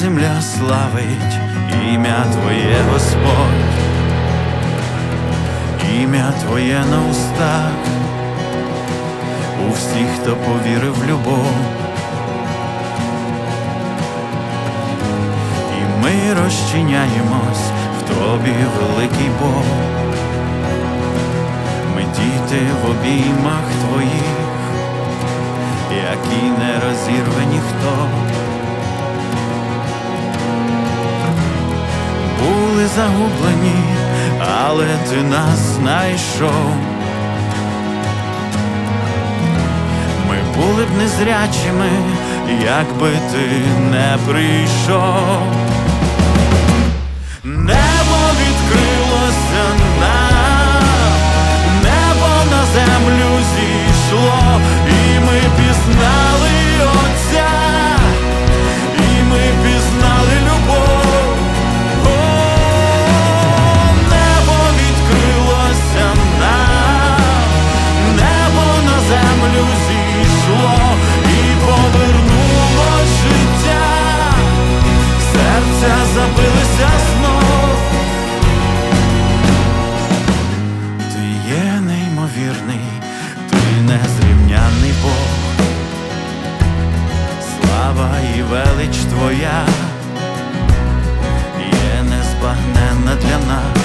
Земля славить ім'я Твоє, Господь, ім'я Твоє на устах, у всіх, хто повірив в любов. І ми розчиняємось в Тобі, великий Бог. Ми діти в обіймах Твоїх, які не розірве ніхто. Загублені, але ти нас знайшов. Ми були б незрячими, якби ти не прийшов. Небо відкрилося нам, небо на землю зійшло, і ми пізнали серця забилися знов. Ти є неймовірний, ти незрівняний Бог, слава і велич Твоя. Є незбагненна для нас,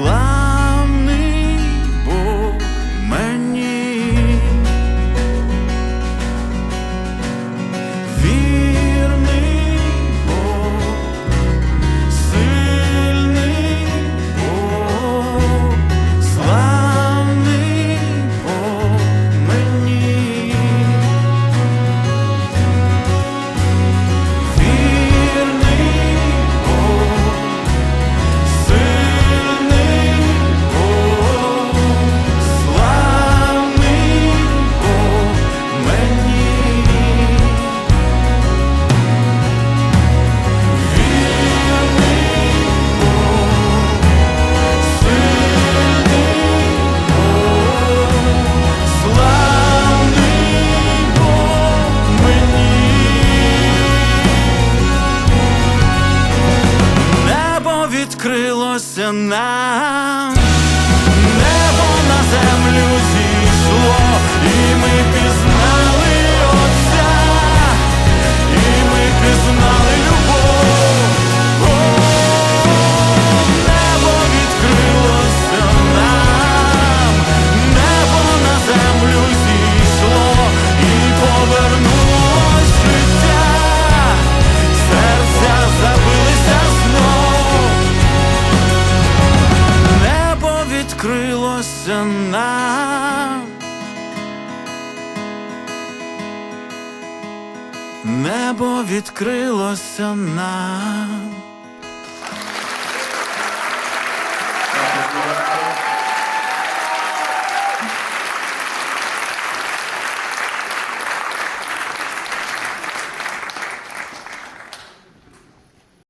love. from небо відкрилося нам.